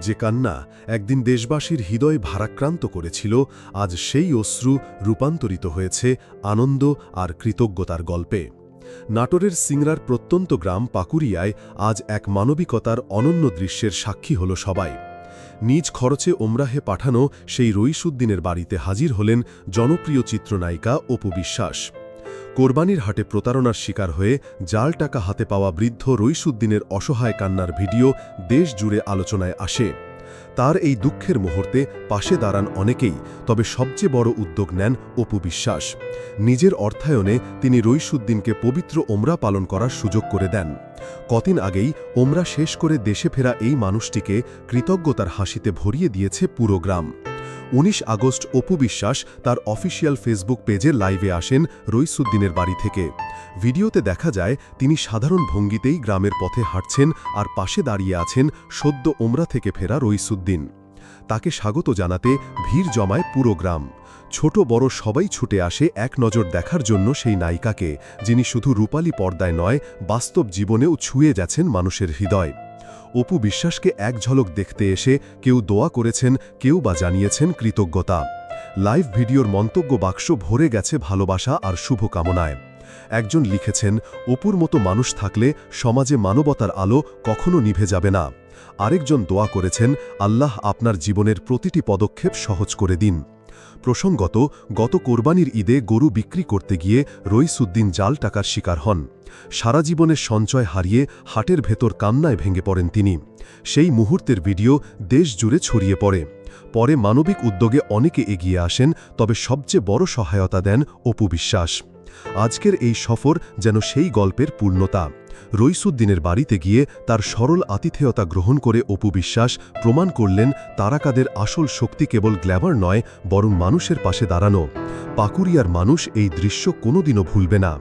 যে কান্না একদিন দেশবাসীর হৃদয় ভারাক্রান্ত করেছিল, আজ সেই অশ্রু রূপান্তরিত হয়েছে আনন্দ আর কৃতজ্ঞতার গল্পে। নাটোরের সিংড়ার প্রত্যন্ত গ্রাম পাকুরিয়ায় আজ এক মানবিকতার অনন্য দৃশ্যের সাক্ষী হল সবাই। নিজ খরচে ওমরাহে পাঠানো সেই রইসুদ্দিনের বাড়িতে হাজির হলেন জনপ্রিয় চিত্রনায়িকা অপু বিশ্বাস। কোরবানির হাটে প্রতারণার শিকার হয়ে জাল টাকা হাতে পাওয়া বৃদ্ধ রইসুদ্দিনের অসহায় কান্নার ভিডিও দেশ জুড়ে আলোচনায় আসে। তার এই দুঃখের মুহূর্তে পাশে দাঁড়ান অনেকেই, তবে সবচেয়ে বড় উদ্যোগ নেন অপু বিশ্বাস। নিজের অর্থায়নে তিনি রইসুদ্দিনকে পবিত্র ওমরা পালন করার সুযোগ করে দেন। কদিন আগেই ওমরা শেষ করে দেশে ফেরা এই মানুষটিকে কৃতজ্ঞতার হাসিতে ভরিয়ে দিয়েছে পুরো গ্রাম। ১৯ আগস্ট অপু বিশ্বাস তার অফিসিয়াল ফেসবুক পেজে লাইভে আসেন রইসুদ্দিনের বাড়ি থেকে। ভিডিওতে দেখা যায়, তিনি সাধারণ ভঙ্গিতেই গ্রামের পথে হাঁটছেন আর পাশে দাঁড়িয়ে আছেন সদ্য ওমরা থেকে ফেরা রইসুদ্দিন। তাকে স্বাগত জানাতে ভিড় জমায় পুরো গ্রাম। ছোট বড় সবাই ছুটে আসে এক নজর দেখার জন্য সেই নায়িকাকে, যিনি শুধু রূপালী পর্দায় নয়, বাস্তব জীবনেও ছুঁয়ে যাচ্ছেন মানুষের হৃদয়। অপু বিশ্বাসকে এক ঝলক দেখতে এসে কেউ দোয়া করেছেন, কেউ বা জানিয়েছেন কৃতজ্ঞতা। লাইভ ভিডিওর মন্তব্য বাক্স ভরে গেছে ভালোবাসা আর শুভকামনায়। একজন লিখেছেন, অপুর মতো মানুষ থাকলে সমাজে মানবতার আলো কখনো নিভে যাবে না। আরেকজন দোয়া করেছেন, আল্লাহ আপনার জীবনের প্রতিটি পদক্ষেপ সহজ করে দিন। প্রসঙ্গত, গত কোরবানির ঈদে গরু বিক্রি করতে গিয়ে রইসুদ্দিন জাল টাকার শিকার হন। সারা জীবনের সঞ্চয় হারিয়ে হাটের ভেতর কান্নায় ভেঙে পড়েন তিনি। সেই মুহূর্তের ভিডিও দেশ জুড়ে ছড়িয়ে পড়ে। পরে মানবিক উদ্যোগে অনেকে এগিয়ে আসেন, তবে সবচেয়ে বড় সহায়তা দেন অপু বিশ্বাস। আজকের এই সফর যেন সেই গল্পের পূর্ণতা। রইসুদ্দিনের বাড়িতে গিয়ে তার সরল আতিথেয়তা গ্রহণ করে অপু বিশ্বাস প্রমাণ করলেন, তারাকাদের আসল শক্তি কেবল গ্ল্যামার নয়, বরং মানুষের পাশে দাঁড়ানো। পাকুরিয়ার মানুষ এই দৃশ্য কোনোদিনও ভুলবে না।